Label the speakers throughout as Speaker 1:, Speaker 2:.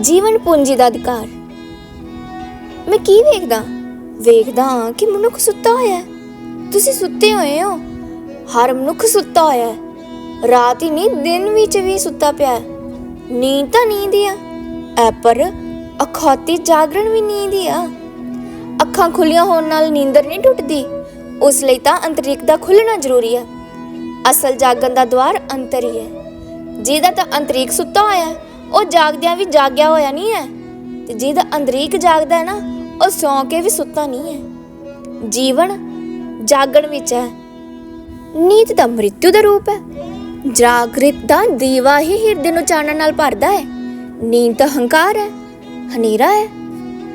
Speaker 1: ਜੀਵਨ ਪੂੰਜੀ ਦਾ ਅਧਿਕਾਰ। ਮੈਂ ਕੀ ਵੇਖਦਾ? ਵੇਖਦਾ ਹਾਂ ਕਿ ਮਨੁੱਖ ਸੁੱਤਾ ਹੋਇਆ ਹੈ। ਤੁਸੀਂ ਸੁੱਤੇ ਹੋਏ ਹੋ। ਹਰ ਮਨੁੱਖ ਸੁੱਤਾ ਹੋਇਆ ਹੈ। ਰਾਤ ਹੀ ਨਹੀਂ ਦਿਨ ਵਿੱਚ ਵੀ ਸੁੱਤਾ ਪਿਆ ਹੈ। ਨੀਂਦ ਤਾਂ ਨੀਂਦ ਹੀ ਆ। ਐ ਪਰ ਅਖੌਤੀ ਜਾਗਰਣ ਵੀ ਨੀਂਦ ਹੀ ਆ। ਅੱਖਾਂ ਖੁੱਲੀਆਂ ਹੋਣ ਨਾਲ ਨੀਂਦਰ ਨਹੀਂ ਟੁੱਟਦੀ। ਉਸ ਲਈ ਤਾਂ ਅੰਤਰਿਕ ਦਾ ਖੁੱਲਣਾ ਜ਼ਰੂਰੀ ਹੈ। ਅਸਲ ਜਾਗਣ ਦਾ ਦਵਾਰ ਅੰਤਰ ਹੀ ਹੈ। ਜਿਹਦਾ ਤਾਂ ਅੰਤਰਿਕ ਸੁੱਤਾ ਹੋਇਆ ਹੈ, ਉਹ ਜਾਗਦਿਆਂ ਵੀ ਜਾਗਿਆ ਹੋਇਆ ਨਹੀਂ ਹੈ। ਤੇ ਜਿਹਦਾ ਅੰਤਰੀਕ ਜਾਗਦਾ ਹੈ ਨਾ, ਉਹ ਸੌਂ ਕੇ ਵੀ ਸੁੱਤਾ ਨਹੀਂ ਹੈ। ਜੀਵਨ ਜਾਗਣ ਵਿੱਚ ਹੈ। ਨੀਂਦ ਤਾਂ ਮ੍ਰਿਤੂ ਦਾ ਰੂਪ ਹੈ। ਜਾਗਰਿਤ ਦਾ ਦੀਵਾ ਹੀ ਹਿਰਦੇ ਨੂੰ ਚਾਨਣ ਨਾਲ ਭਰਦਾ ਹੈ। ਨੀਂਦ ਤਾਂ ਹੰਕਾਰ ਹੈ। ਹਨੇਰਾ ਹੈ।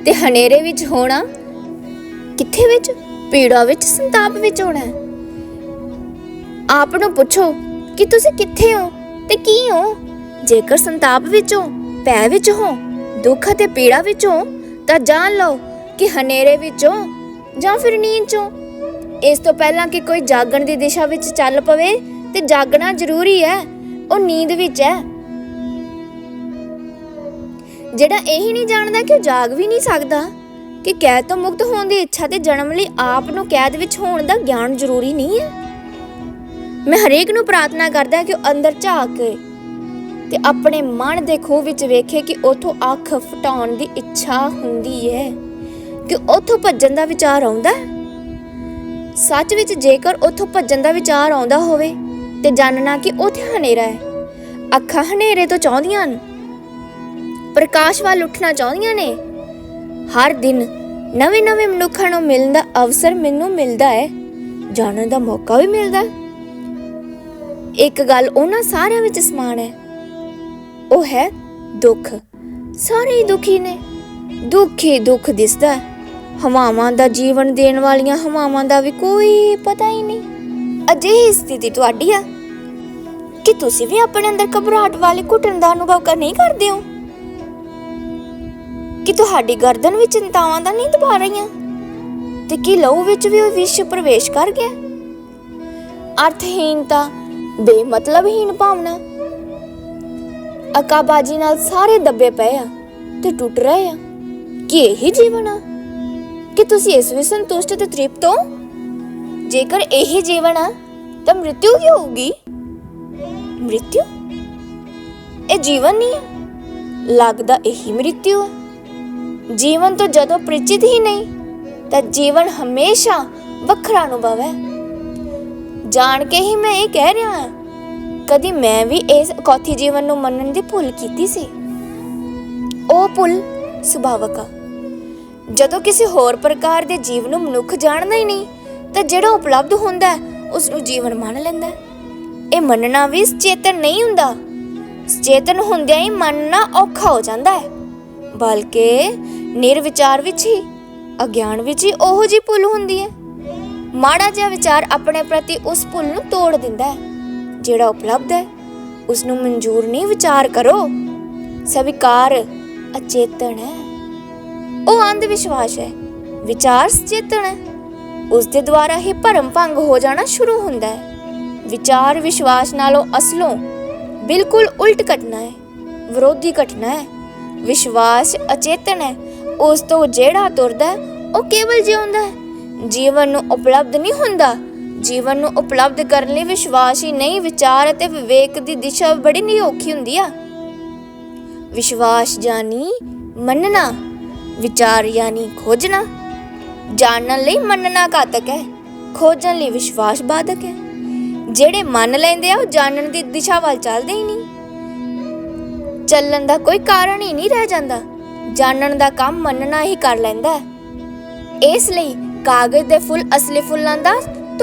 Speaker 1: ਤੇ ਹਨੇਰੇ ਵਿੱਚ ਹੋਣਾ ਕਿੱਥੇ ਵਿੱਚ? ਪੀੜਾ ਵਿੱਚ, ਸੰਤਾਪ ਵਿੱਚ ਹੋਣਾ ਹੈ। ਆਪ ਨੂੰ ਪੁੱਛੋ ਕਿ ਤੁਸੀਂ ਕਿੱਥੇ ਹੋ ਤੇ ਕੀ ਹੋ? ਜੇਕਰ ਸੰਤਾਪ ਵਿੱਚੋਂ ਹੋ ਭੈ ਵਿੱਚ ਹੋ, ਦੁੱਖ ਅਤੇ ਪੀੜਾ ਵਿੱਚ ਹੋ ਤਾਂ ਜਾਣ ਲਓ ਕਿ ਹਨੇਰੇ ਵਿੱਚੋਂ ਜਾਂ ਫਿਰ ਨੀਂਦ 'ਚ। ਇਸ ਤੋਂ ਪਹਿਲਾਂ ਕਿ ਕੋਈ ਜਾਗਣ ਦੀ ਦਿਸ਼ਾ ਵਿੱਚ ਚੱਲ ਪਵੇ, ਤੇ ਜਾਗਣਾ ਜ਼ਰੂਰੀ ਹੈ, ਉਹ ਨੀਂਦ ਵਿੱਚ ਹੈ। ਜਿਹੜਾ ਇਹ ਨਹੀਂ ਜਾਣਦਾ ਕਿ ਉਹ ਜਾਗ ਵੀ ਨਹੀਂ ਸਕਦਾ, ਕਿ ਕੈਦ ਤੋਂ ਮੁਕਤ ਹੋਣ ਦੀ ਇੱਛਾ ਤੇ ਜਨਮ ਲਈ ਆਪ ਨੂੰ ਕੈਦ ਵਿੱਚ ਹੋਣ ਦਾ ਗਿਆਨ ਜ਼ਰੂਰੀ ਨਹੀਂ ਹੈ। ਮੈਂ ਹਰੇਕ ਨੂੰ ਪ੍ਰਾਰਥਨਾ ਕਰਦਾ ਕਿ ਉਹ ਅੰਦਰ ਝਾਕ ਕੇ ਤੇ ਆਪਣੇ ਮਨ ਦੇ ਖੂਹ ਵਿੱਚ ਵੇਖੇ ਕਿ ਉਥੋਂ ਅੱਖ ਫਟਾਉਣ ਦੀ ਇੱਛਾ ਹੁੰਦੀ ਹੈ। ਕਿ ਉਥੋਂ ਭੱਜਣ ਦਾ ਵਿਚਾਰ ਆਉਂਦਾ ਸੱਚ ਵਿੱਚ ਜੇਕਰ ਉਥੋਂ ਭੱਜਣ ਦਾ ਵਿਚਾਰ ਆਉਂਦਾ ਹੋਵੇ, ਤੇ ਜਾਣਨਾ ਕਿ ਉੱਥੇ ਹਨੇਰਾ ਹੈ। ਅੱਖਾਂ ਹਨੇਰੇ ਤੋਂ ਚਾਹੁੰਦੀਆਂ ਹਨ। ਪ੍ਰਕਾਸ਼ ਵੱਲ ਉੱਠਣਾ ਚਾਹੁੰਦੀਆਂ ਨੇ। ਹਰ ਦਿਨ ਨਵੇਂ-ਨਵੇਂ ਮਨੁੱਖਾਂ ਨੂੰ ਮਿਲਣ ਦਾ ਅਵਸਰ ਮੈਨੂੰ ਮਿਲਦਾ ਹੈ। ਜਾਣਨ ਦਾ ਮੌਕਾ ਵੀ ਮਿਲਦਾ ਇੱਕ ਗੱਲ ਉਹਨਾਂ ਸਾਰਿਆਂ ਵਿੱਚ ਸਮਾਨ ਹੈ। ਉਹ ਹੈ ਦੁੱਖ। ਸਾਰੇ ਹੀ ਦੁਖੀ ਨੇ। ਦੁੱਖ ਹੀ ਦੁੱਖ ਦਿਸਦਾ ਹਵਾਵਾਂ ਦਾ ਜੀਵਨ ਦੇਣ ਵਾਲੀਆਂ ਹਵਾਵਾਂ ਦਾ ਵੀ ਕੋਈ ਪਤਾ ਹੀ ਨਹੀਂ। ਅਜਿਹੀ ਸਥਿਤੀ ਤੁਹਾਡੀ ਆ ਕਿ ਤੁਸੀਂ ਵੀ ਆਪਣੇ ਅੰਦਰ ਘਬਰਾਹਟ ਵਾਲੇ ਘੁਟਣ ਦਾ ਅਨੁਭਵ ਕਰ, ਨਹੀਂ ਕਰਦੇ ਹੋ? ਕਿ ਤੁਹਾਡੀ ਗਰਦਨ ਵਿੱਚ ਚਿੰਤਾਵਾਂ ਦਾ ਨਹੀਂ ਦਬਾ ਰਹੀਆਂ? ਤੇ ਕੀ ਲਹੂ ਵਿੱਚ ਵੀ ਉਹ ਵਿਸ਼ ਪ੍ਰਵੇਸ਼ ਕਰ ਗਿਆ? ਅਰਥਹੀਨਤਾ ਬੇਮਤਲਬਹੀਨ ਭਾਵਨਾ ਅਕਾਬਾਜੀ ਨਾਲ ਸਾਰੇ ਦੱਬੇ ਪਏ ਆ ਤੇ ਟੁੱਟ ਰਹੇ ਆ। ਕੀ ਇਹੀ ਜੀਵਨ ਆ? ਕਿ ਤੁਸੀਂ ਇਸ ਵਿੱਚ ਸੰਤੁਸ਼ਟ ਤੇ ਤ੍ਰਿਪਤ ਹੋ? ਜੇਕਰ ਇਹੀ ਜੀਵਨ ਆ, ਤਾਂ ਮ੍ਰਿਤਿੂ ਕੀ ਹੋਊਗੀ? ਮ੍ਰਿਤਿੂ? ਇਹ ਜੀਵਨ ਨਹੀਂ ਹੈ ਲੱਗਦਾ ਇਹੀ ਮ੍ਰਿਤਿੂ ਹੈ ਜੀਵਨ ਤੋਂ ਜਦੋਂ ਪਰਿਚਿਤ ਹੀ ਨਹੀਂ, ਤਾਂ ਜੀਵਨ ਹਮੇਸ਼ਾ ਵੱਖਰਾ ਅਨੁਭਵ ਹੈ। ਜਾਣ ਕੇ ਹੀ ਮੈਂ ਇਹ ਕਹਿ ਰਿਹਾ ਹਾਂ ਕਦੀ ਮੈਂ ਵੀ ਇਸ ਅਕੌਥੀ ਜੀਵਨ ਨੂੰ ਮੰਨਣ ਦੀ ਭੁੱਲ ਕੀਤੀ ਸੀ? ਉਹ ਭੁੱਲ ਸੁਭਾਵਕ ਆ। ਜਦੋਂ ਕਿਸੇ ਹੋਰ ਪ੍ਰਕਾਰ ਦੇ ਜੀਵ ਨੂੰ ਮਨੁੱਖ ਜਾਣਦਾ ਹੀ ਨਹੀਂ ਤਾਂ ਜਿਹੜਾ ਉਪਲਬਧ ਹੁੰਦਾ ਹੈ, ਉਸ ਨੂੰ ਜੀਵਨ ਮੰਨ ਲੈਂਦਾ ਇਹ ਮੰਨਣਾ ਵੀ ਚੇਤਨ ਨਹੀਂ ਹੁੰਦਾ। ਚੇਤਨ ਹੁੰਦਿਆਂ ਹੀ ਮੰਨਣਾ ਔਖਾ ਹੋ ਜਾਂਦਾ ਹੈ। ਬਲਕਿ ਨਿਰਵਿਚਾਰ ਵਿੱਚ ਹੀ ਅਗਿਆਨ ਵਿੱਚ ਹੀ ਉਹੋ ਜੀ ਭੁੱਲ ਹੁੰਦੀ ਹੈ। ਮਾੜਾ ਜਿਹਾ ਵਿਚਾਰ ਆਪਣੇ ਪ੍ਰਤੀ ਉਸ ਭੁੱਲ ਨੂੰ ਤੋੜ ਦਿੰਦਾ ਹੈ। ਜਿਹੜਾ ਉਪਲਬਧ ਹੈ ਉਸ ਨੂੰ ਮਨਜ਼ੂਰ ਨਹੀਂ, ਵਿਚਾਰ ਕਰੋ। ਸਵੀਕਾਰ ਅਚੇਤਨ ਹੈ। ਉਹ ਅੰਧ ਵਿਸ਼ਵਾਸ ਹੈ। ਵਿਚਾਰ ਚੇਤਨ ਹੈ। ਉਸ ਦੇ ਦੁਆਰਾ ਹੀ ਭਰਮ ਭੰਗ ਹੋ ਜਾਣਾ ਸ਼ੁਰੂ ਹੁੰਦਾ ਹੈ। ਵਿਚਾਰ ਵਿਸ਼ਵਾਸ ਨਾਲੋਂ ਅਸਲੋਂ ਬਿਲਕੁਲ ਉਲਟ ਘਟਨਾ ਹੈ। ਵਿਰੋਧੀ ਘਟਨਾ ਹੈ। ਵਿਸ਼ਵਾਸ ਅਚੇਤਨ ਹੈ। ਉਸ ਤੋਂ ਜਿਹੜਾ ਤੁਰਦਾ ਉਹ ਕੇਵਲ ਜਿਉਂਦਾ ਹੈ। ਜੀਵਨ ਨੂੰ ਉਪਲਬਧ ਨਹੀਂ ਹੁੰਦਾ। ਜੀਵਨ ਨੂੰ ਉਪਲਬਧ ਕਰਨ ਲਈ ਵਿਸ਼ਵਾਸ ਹੀ ਨਹੀਂ, ਵਿਚਾਰ ਅਤੇ ਵਿਵੇਕ ਦੀ ਦਿਸ਼ਾ ਬੜੀ ਨਹੀਂ ਹੁੰਦੀ ਆ। ਵਿਸ਼ਵਾਸ ਜਾਨੀ ਮੰਨਣਾ, ਵਿਚਾਰ ਯਾਨੀ ਖੋਜਣਾ, ਜਾਣਨ ਲਈ ਮੰਨਣਾ ਘਾਤਕ ਹੈ, ਖੋਜਣ ਲਈ ਵਿਸ਼ਵਾਸ ਬਾਧਕ ਹੈ। ਜਿਹੜੇ ਮੰਨ ਲੈਂਦੇ ਆ, ਉਹ ਜਾਣਨ ਦੀ ਦਿਸ਼ਾ ਵੱਲ ਚੱਲਦੇ ਹੀ ਨਹੀਂ। ਚੱਲਣ ਦਾ ਕੋਈ ਕਾਰਨ ਹੀ ਨਹੀਂ ਰਹਿ ਜਾਂਦਾ, ਜਾਣਨ ਦਾ ਕੰਮ ਮੰਨਣਾ ਹੀ ਕਰ ਲੈਂਦਾ ਹੈ। ਇਸ ਲਈ ਕਾਗਜ਼ ਦੇ ਫੁੱਲ, ਅਸਲੀ ਫੁੱਲਾਂ ਦਾ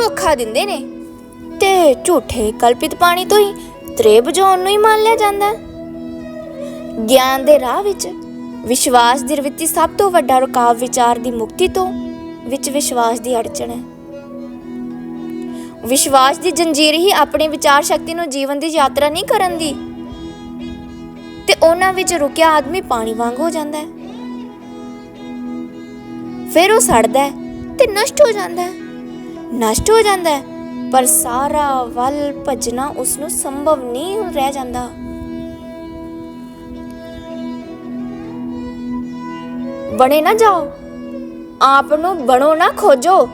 Speaker 1: ਧੋਖਾ ਦਿੰਦੇ ਨੇ। ਤੇ ਝੂਠੇ ਕਲਪਿਤ ਪਾਣੀ ਤੋਂ ਹੀ ਤ੍ਰੇ ਬੁਝਾਉਣ ਨੂੰ ਹੀ ਮੰਨ ਲਿਆ ਜਾਂਦਾ। ਗਿਆਨ ਦੇ ਰਾਹ ਵਿੱਚ ਵਿਸ਼ਵਾਸ ਦੀ ਰਵਿੱਤੀ ਸਭ ਤੋਂ ਵੱਡਾ ਰੁਕਾਵ ਵਿਚਾਰ ਦੀ ਮੁਕਤੀ ਤੋਂ ਵਿੱਚ ਵਿਸ਼ਵਾਸ ਦੀ ਅੜਚਣ ਹੈ। ਵਿਸ਼ਵਾਸ ਦੀ ਜੰਜੀਰ ਹੀ ਆਪਣੀ ਵਿਚਾਰ ਸ਼ਕਤੀ ਨੂੰ ਜੀਵਨ ਦੀ ਯਾਤਰਾ ਨਹੀਂ ਕਰਨ ਦੀ। ਤੇ ਉਹਨਾਂ ਵਿੱਚ ਰੁਕਿਆ ਆਦਮੀ ਪਾਣੀ ਵਾਂਗ ਹੋ ਜਾਂਦਾ ਹੈ। ਫਿਰ ਉਹ ਸੜਦਾ ਹੈ ਤੇ ਨਸ਼ਟ ਹੋ ਜਾਂਦਾ ਹੈ। ਨਸ਼ਟ ਹੋ ਜਾਂਦਾ ਹੈ ਪਰ ਸਾਰਾ ਵੱਲ ਭਜਣਾ ਉਸ ਨੂੰ ਸੰਭਵ ਨਹੀਂ ਰਹਿ ਜਾਂਦਾ। ਬਣੇ ਨਾ ਜਾਓ। ਆਪ ਨੂੰ ਬਣੋ ਨਾ ਖੋਜੋ।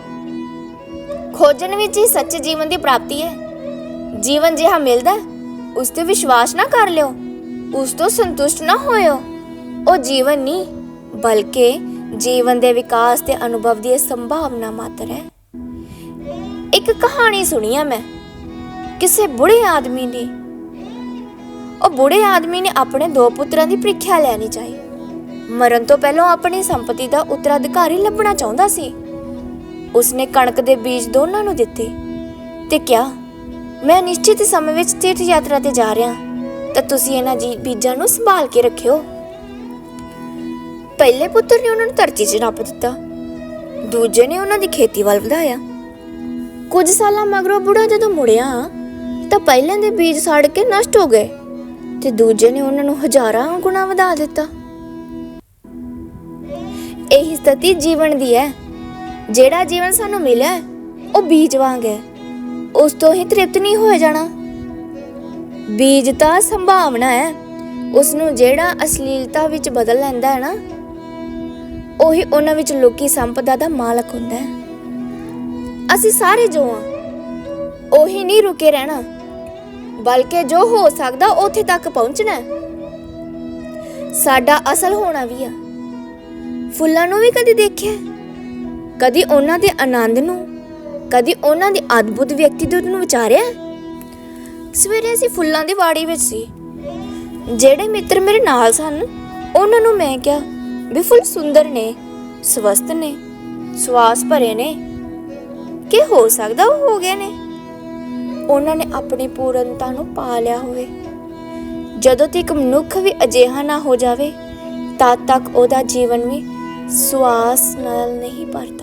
Speaker 1: ਖੋਜਣ ਵਿੱਚ ਹੀ ਸੱਚੇ ਜੀਵਨ ਦੀ ਪ੍ਰਾਪਤੀ ਹੈ। ਜੀਵਨ ਜਿਹਾ ਮਿਲਦਾ ਹੈ, ਉਸ ਤੇ ਵਿਸ਼ਵਾਸ ਨਾ ਕਰ ਲਿਓ। ਉਸ ਤੋਂ ਸੰਤੁਸ਼ਟ ਨਾ ਹੋਇਓ। ਉਹ ਜੀਵਨ ਨਹੀਂ ਬਲਕਿ ਜੀਵਨ ਦੇ ਵਿਕਾਸ ਤੇ ਅਨੁਭਵ ਦੀ ਸੰਭਾਵਨਾ ਮਾਤਰ ਹੈ। ਇੱਕ ਕਹਾਣੀ ਸੁਣੀ ਆ ਮੈਂ। ਕਿਸੇ ਬੁੜੇ ਆਦਮੀ ਦੀ ਉਹ ਬੁੜੇ ਆਦਮੀ ਨੇ ਆਪਣੇ ਦੋ ਪੁੱਤਰਾਂ ਦੀ ਪ੍ਰੀਖਿਆ ਲੈਣੀ ਚਾਹੀ। ਮਰਨ ਤੋਂ ਪਹਿਲਾਂ ਆਪਣੀ ਸੰਪਤੀ ਦਾ ਉੱਤਰਾਧਿਕਾਰੀ ਲੱਭਣਾ ਚਾਹੁੰਦਾ ਸੀ। ਉਸਨੇ ਕਣਕ ਦੇ ਬੀਜ ਦੋਨਾਂ ਨੂੰ ਦਿੱਤੇ ਤੇ ਕਿਹਾ, ਮੈਂ ਨਿਸ਼ਚਿਤ ਸਮੇਂ ਵਿੱਚ ਤੀਰਥ ਯਾਤਰਾ ਤੇ ਜਾ ਰਿਹਾ ਤਾਂ ਤੁਸੀਂ ਇਹਨਾਂ ਜੀ ਬੀਜਾਂ ਨੂੰ ਸੰਭਾਲ ਕੇ ਰੱਖਿਓ। ਪਹਿਲੇ ਪੁੱਤਰ ਨੇ ਉਹਨਾਂ ਨੂੰ ਧਰਤੀ 'ਚ ਨੱਪ ਦਿੱਤਾ। ਦੂਜੇ ਨੇ ਉਹਨਾਂ ਦੀ ਖੇਤੀ ਵੱਲ ਵਧਾਇਆ। ਕੁਝ ਸਾਲਾਂ ਮਗਰੋਂ ਬੁੜਾ ਜਦੋਂ ਮੁੜਿਆ, ਤਾਂ ਪਹਿਲਾਂ ਦੇ ਬੀਜ ਸੜ ਕੇ ਨਸ਼ਟ ਹੋ ਗਏ ਤੇ ਦੂਜੇ ਨੇ ਉਹਨਾਂ ਨੂੰ ਹਜ਼ਾਰਾਂ ਗੁਣਾ ਵਧਾ ਦਿੱਤਾ। ਇਹੀ ਸਥਿਤੀ ਜੀਵਨ ਦੀ ਹੈ। ਜਿਹੜਾ ਜੀਵਨ ਸਾਨੂੰ ਮਿਲਿਆ, ਉਹ ਬੀਜ ਵਾਂਗ ਹੈ। ਉਸ ਤੋਂ ਹੀ ਤ੍ਰਿਪਤ ਨਹੀਂ ਹੋ ਜਾਣਾ। ਬੀਜ ਤਾਂ ਸੰਭਾਵਨਾ ਹੈ। ਉਸ ਨੂੰ ਜਿਹੜਾ ਅਸ਼ਲੀਲਤਾ ਵਿੱਚ ਬਦਲ ਲੈਂਦਾ ਹੈ ਨਾ, ਉਹੀ ਉਹਨਾਂ ਵਿੱਚ ਲੋਕੀ ਸੰਪਦਾ ਦਾ ਮਾਲਕ ਹੁੰਦਾ ਹੈ। ਅਸੀਂ ਸਾਰੇ ਜੋ ਆ ਉਹੀ ਨਹੀਂ ਰੁਕੇ ਰਹਿਣਾ। ਬਲਕਿ ਜੋ ਹੋ ਸਕਦਾ ਉੱਥੇ ਤੱਕ ਪਹੁੰਚਣਾ ਸਾਡਾ ਅਸਲ ਹੋਣਾ ਵੀ ਆ। ਫੁੱਲਾਂ ਨੂੰ ਵੀ ਕਦੀ ਦੇਖਿਆ ਹੈ? ਕਦੀ ਉਹਨਾਂ ਦੇ ਆਨੰਦ ਨੂੰ, ਕਦੀ ਉਹਨਾਂ ਦੀ ਅਦਭੁਤ ਵਿਅਕਤੀਤਵ ਨੂੰ ਵਿਚਾਰਿਆ ਸਵੇਰੇ ਅਸੀਂ ਫੁੱਲਾਂ ਦੀ ਵਾੜੀ ਵਿੱਚ ਸੀ। ਜਿਹੜੇ ਮਿੱਤਰ ਮੇਰੇ ਨਾਲ ਸਨ, ਉਹਨਾਂ ਨੂੰ ਮੈਂ ਕਿਹਾ ਵੀ ਫੁੱਲ ਸੁੰਦਰ ਨੇ, ਸਵਸਥ ਨੇ ਸਵਾਸ ਭਰੇ ਨੇ। ਕਿ ਹੋ ਸਕਦਾ ਉਹ ਹੋ ਗਏ ਨੇ? ਉਹਨਾਂ ਨੇ ਆਪਣੀ ਪੂਰਨਤਾ ਨੂੰ ਪਾ ਲਿਆ ਹੋਵੇ। ਜਦੋਂ ਤੱਕ ਮਨੁੱਖ ਵੀ ਅਜਿਹਾ ਨਾ ਹੋ ਜਾਵੇ, ਤਦ ਤੱਕ ਉਹਦਾ ਜੀਵਨ ਵੀ ਸਵਾਸ ਨਾਲ ਨਹੀਂ ਭਰਦਾ